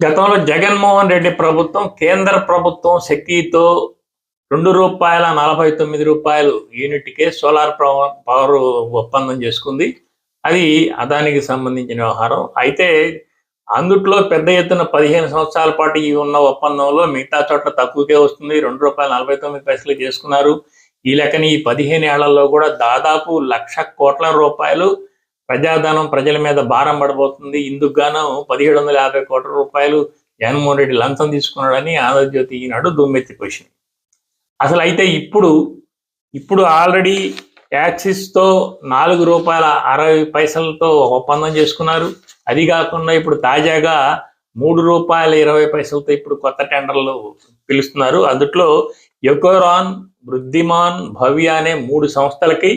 గతంలో జగన్మోహన్ రెడ్డి ప్రభుత్వం కేంద్ర ప్రభుత్వం శక్తితో రెండు రూపాయల నలభై తొమ్మిది రూపాయలు యూనిట్కే సోలార్ పవర్ ఒప్పందం చేసుకుంది. అది అదానికి సంబంధించిన వ్యవహారం. అయితే అందుట్లో పెద్ద ఎత్తున పదిహేను సంవత్సరాల పాటు ఈ ఉన్న ఒప్పందంలో మిగతా చోట్ల తక్కువకే వస్తుంది. రెండు రూపాయల నలభై తొమ్మిది పైసలు చేసుకున్నారు. ఈ లెక్కని ఈ పదిహేను ఏళ్ళలో కూడా దాదాపు లక్ష కోట్ల రూపాయలు ప్రజాధనం ప్రజల మీద భారం పడబోతుంది. ఇందుకు గాను పదిహేడు వందల యాభై కోట్ల రూపాయలు జగన్మోహన్ రెడ్డి లంచం తీసుకున్నాడని ఆంధ్రజ్యోతి ఈనాడు దుమ్మెత్తిపోసింది. అసలు అయితే ఇప్పుడు ఇప్పుడు ఆల్రెడీ యాక్సిస్తో నాలుగు రూపాయల అరవై పైసలతో ఒప్పందం చేసుకున్నారు. అది కాకుండా ఇప్పుడు తాజాగా మూడు రూపాయల ఇరవై పైసలతో ఇప్పుడు కొత్త టెండర్లు పిలుస్తున్నారు. అందుట్లో ఎకోరాన్ వృద్ధిమాన్ భవ్య అనే మూడు సంస్థలకి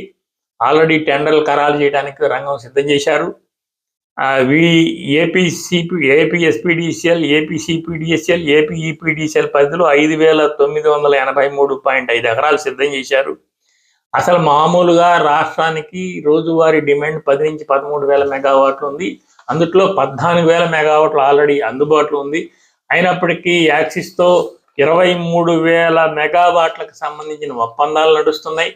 ఆల్రెడీ టెండర్లు ఖరారు చేయడానికి రంగం సిద్ధం చేశారు. V V AP CP AP AP AP పరిధిలో ఐదు వేల తొమ్మిది వందల ఎనభై మూడు పాయింట్ ఐదు ఎకరాలు సిద్ధం చేశారు. అసలు మామూలుగా రాష్ట్రానికి రోజువారీ డిమాండ్ పది నుంచి పదమూడు వేల మెగావాట్లు ఉంది. అందుట్లో పద్నాలుగు వేల మెగావాట్లు ఆల్రెడీ అందుబాటులో ఉంది. అయినప్పటికీ యాక్సిస్తో ఇరవై మూడు వేల మెగావాట్లకు సంబంధించిన ఒప్పందాలు నడుస్తున్నాయి.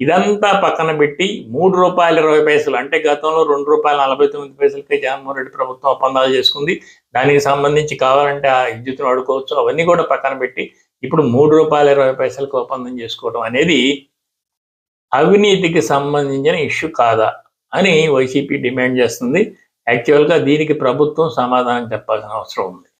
ఇదంతా పక్కన పెట్టి మూడు రూపాయల ఇరవై పైసలు అంటే గతంలో రెండు రూపాయల నలభై తొమ్మిది పైసలకే జగన్మోహన్ రెడ్డి ప్రభుత్వం ఒప్పందాలు చేసుకుంది. దానికి సంబంధించి కావాలంటే ఆ విద్యుత్ను అడుకోవచ్చు అవన్నీ కూడా పక్కన పెట్టి ఇప్పుడు మూడు రూపాయల ఇరవై పైసలకు ఒప్పందం చేసుకోవడం అనేది అవినీతికి సంబంధించిన ఇష్యూ కాదా అని వైసీపీ డిమాండ్ చేస్తుంది. యాక్చువల్గా దీనికి ప్రభుత్వం సమాధానం చెప్పాల్సిన అవసరం ఉంది.